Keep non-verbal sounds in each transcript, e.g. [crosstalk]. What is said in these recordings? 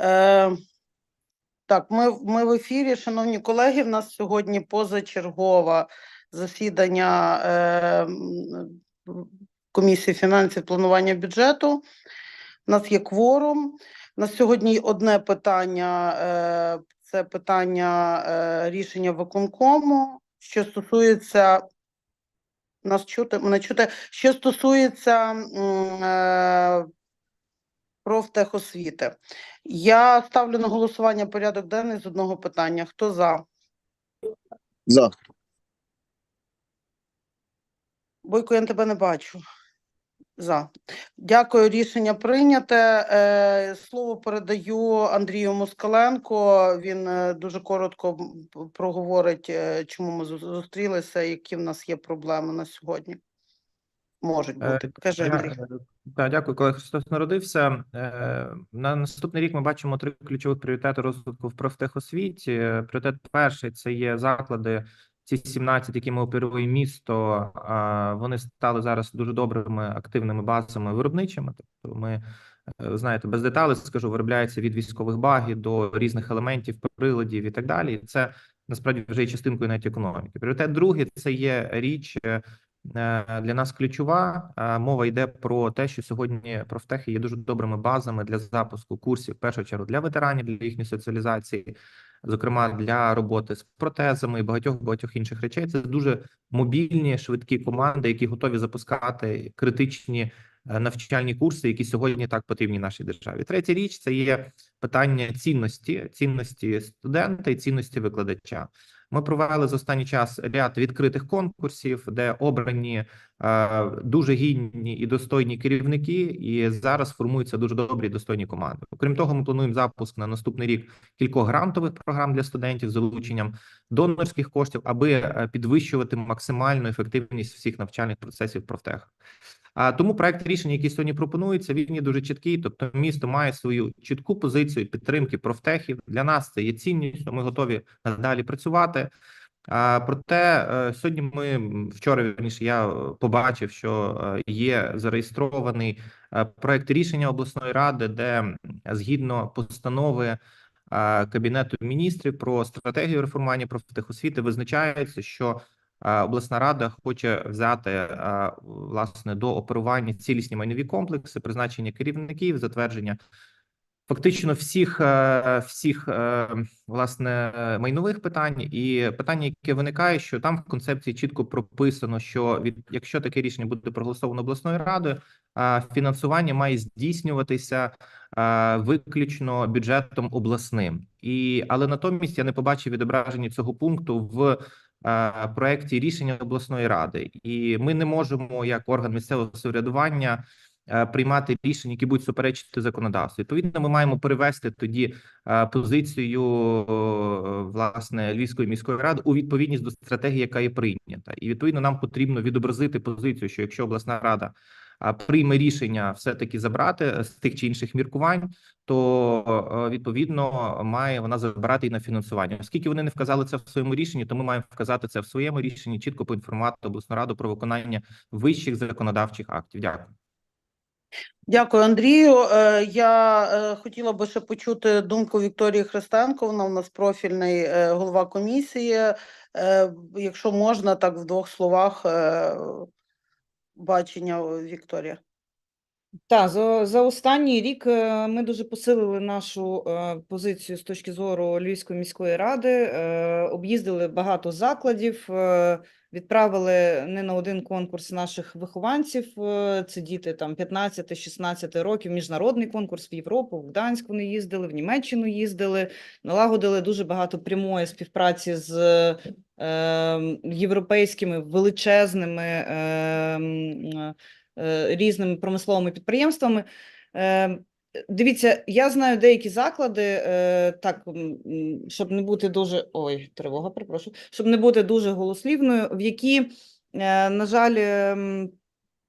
Е, так, ми, ми в ефірі, шановні колеги. В нас сьогодні позачергове засідання е, комісії фінансів планування бюджету. У нас є кворум. На сьогодні одне питання е, це питання е, рішення виконкому, що стосується нас чути, мене чути, що стосується е, профтехосвіти. Я ставлю на голосування порядок денний з одного питання. Хто за? За. Бойко, я тебе не бачу. За. Дякую, рішення прийняте. Е, Слово передаю Андрію Москаленко. Він е, дуже коротко проговорить, е, чому ми зустрілися, які в нас є проблеми на сьогодні. Можуть Е, бути. Кажи, Андрій. Так, дякую, коли Христос народився. Е, На наступний рік ми бачимо три ключових пріоритети розвитку в профтехосвіті. Пріоритет перший це є заклади. Ці 17, якими оперує місто, вони стали зараз дуже добрими активними базами виробничими. Тобто, ми е, знаєте, без деталей скажу, виробляється від військових багів до різних елементів, приладів і так далі. Це насправді вже є частинкою навіть економіки. Пріоритет другий це є річ. Е, для нас ключова Е, мова йде про те, що сьогодні профтехи є дуже добрими базами для запуску курсів, в першу чергу для ветеранів, для їхньої соціалізації, зокрема для роботи з протезами і багатьох багатьох інших речей. Це дуже мобільні, швидкі команди, які готові запускати критичні е, навчальні курси, які сьогодні так потрібні нашій державі. Третя річ це є питання цінності, цінності студента і цінності викладача. Ми провели за останній час ряд відкритих конкурсів, де обрані е, дуже гідні і достойні керівники, і зараз формуються дуже добрі достойні команди. Окрім того, ми плануємо запуск на наступний рік кількох грантових програм для студентів з залученням донорських коштів, аби е, підвищувати максимальну ефективність всіх навчальних процесів профтех. А тому проект рішення, який сьогодні пропонується, він є дуже чіткий. Тобто, місто має свою чітку позицію підтримки профтехів. Для нас це є цінністю. Ми готові надалі працювати. Проте е, сьогодні ми вчора вірніше, я е, побачив, що е, є зареєстрований проект рішення обласної ради, де згідно постанови кабінету міністрів про стратегію реформування профтехосвіти визначається, що обласна рада хоче взяти власне до оперування цілісні майнові комплекси, призначення керівників, затвердження фактично всіх е, всіх е, власне майнових питань. І питання, яке виникає, що там в концепції чітко прописано, що від якщо таке рішення буде проголосовано обласною радою, фінансування має здійснюватися виключно бюджетом обласним, і але натомість я не побачив відображення цього пункту в е, проекті рішення обласної ради, і ми не можемо як орган місцевого самоврядування е, приймати рішення, які будуть суперечити законодавству. Відповідно, ми маємо перевести тоді е, позицію е, власне Львівської міської ради у відповідність до стратегії, яка є прийнята, і відповідно нам потрібно відобразити позицію, що якщо обласна рада прийме рішення все таки забрати з тих чи інших міркувань, то е, відповідно має вона забрати і на фінансування. Оскільки вони не вказали це в своєму рішенні, то ми маємо вказати це в своєму рішенні, чітко поінформувати обласну раду про виконання вищих законодавчих актів. Дякую. Дякую, Андрію. Е, Я е, хотіла би ще почути думку Вікторії Христенко. Вона у нас профільний е, голова комісії. Е, Якщо можна, так в двох словах е, бачення Вікторія. Так, за, за останній рік е, ми дуже посилили нашу е, позицію з точки зору Львівської міської ради, е, об'їздили багато закладів, відправили не на один конкурс наших вихованців. е, Це діти там 15-16 років, міжнародний конкурс в Європу, в Гданськ вони їздили, в Німеччину їздили, налагодили дуже багато прямої співпраці з е, європейськими величезними. е, е, різними промисловими підприємствами. Е, Дивіться, я знаю деякі заклади, е, так, щоб не бути дуже. Ой, тривога, перепрошую, щоб не бути дуже голослівною, в які, е, на жаль, ем,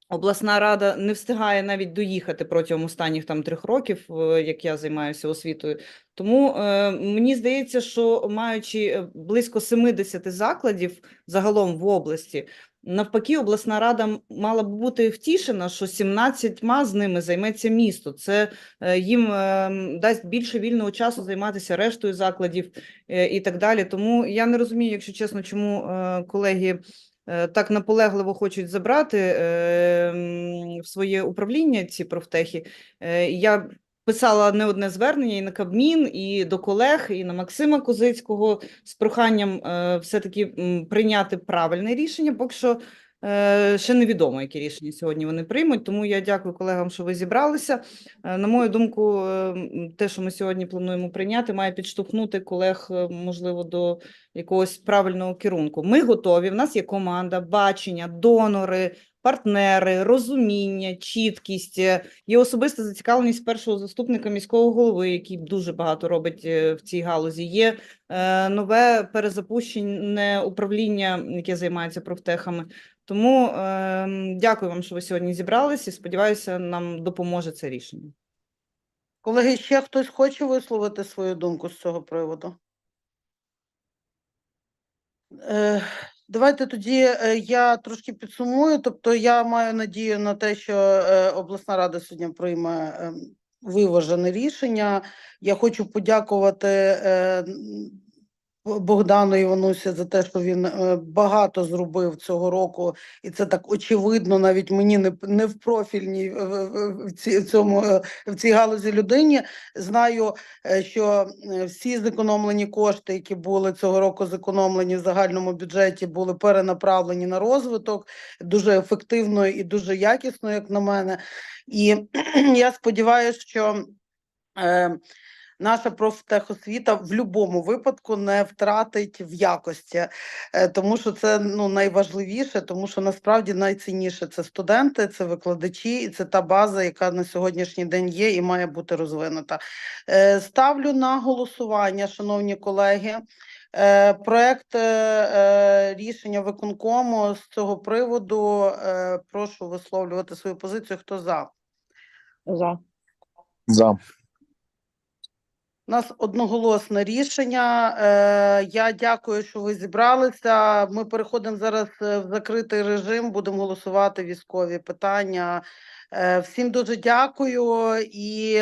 обласна рада не встигає навіть доїхати протягом останніх там трьох років, е, як я займаюся освітою. Тому е, мені здається, що маючи е, близько 70 закладів загалом в області, Навпаки, обласна рада мала б бути втішена, що 17 з ними займеться місто. Це е, їм е, дасть більше вільного часу займатися рештою закладів е, і так далі. Тому я не розумію, якщо чесно, чому колеги так наполегливо хочуть забрати в своє управління ці профтехи. Я писала не одне звернення і на Кабмін, і до колег, і на Максима Козицького з проханням е, все-таки прийняти правильне рішення. Поки що е, ще невідомо, які рішення сьогодні вони приймуть. Тому я дякую колегам, що ви зібралися. Е, На мою думку, те, що ми сьогодні плануємо прийняти, має підштовхнути колег, можливо, до якогось правильного керунку. Ми готові. В нас є команда, бачення, донори. Партнери, розуміння, чіткість, е, є особиста зацікавленість першого заступника міського голови, який дуже багато робить е, в цій галузі. Є е, нове перезапущене управління, яке займається профтехами. Тому е, дякую вам, що ви сьогодні зібралися. і Сподіваюся, нам допоможе це рішення. Колеги, ще хтось хоче висловити свою думку з цього приводу? Е, Давайте тоді е, я трошки підсумую. Тобто я маю надію на те, що е, обласна рада сьогодні прийме ем, виважене рішення. Я хочу подякувати е, Богдану Іванусі за те, що він е, багато зробив цього року, і це так очевидно, навіть мені не, не в профільній в, ці- в цьому е, в цій галузі людині. Знаю, е, що всі зекономлені кошти, які були цього року зекономлені в загальному бюджеті, були перенаправлені на розвиток дуже ефективно і дуже якісно, як на мене. І [clears throat] я сподіваюся, що. Наша профтехосвіта в будь-якому випадку не втратить в якості, е, тому що це ну найважливіше, тому що насправді найцінніше це студенти, це викладачі, і це та база, яка на сьогоднішній день є і має бути розвинута. Е, Ставлю на голосування, шановні колеги. Е, Проект рішення виконкому з цього приводу. Прошу висловлювати свою позицію. Хто за? За. За. У нас одноголосне рішення. Е, я дякую, що ви зібралися. Ми переходимо зараз е, в закритий режим. Будемо голосувати військові питання. Е, всім дуже дякую і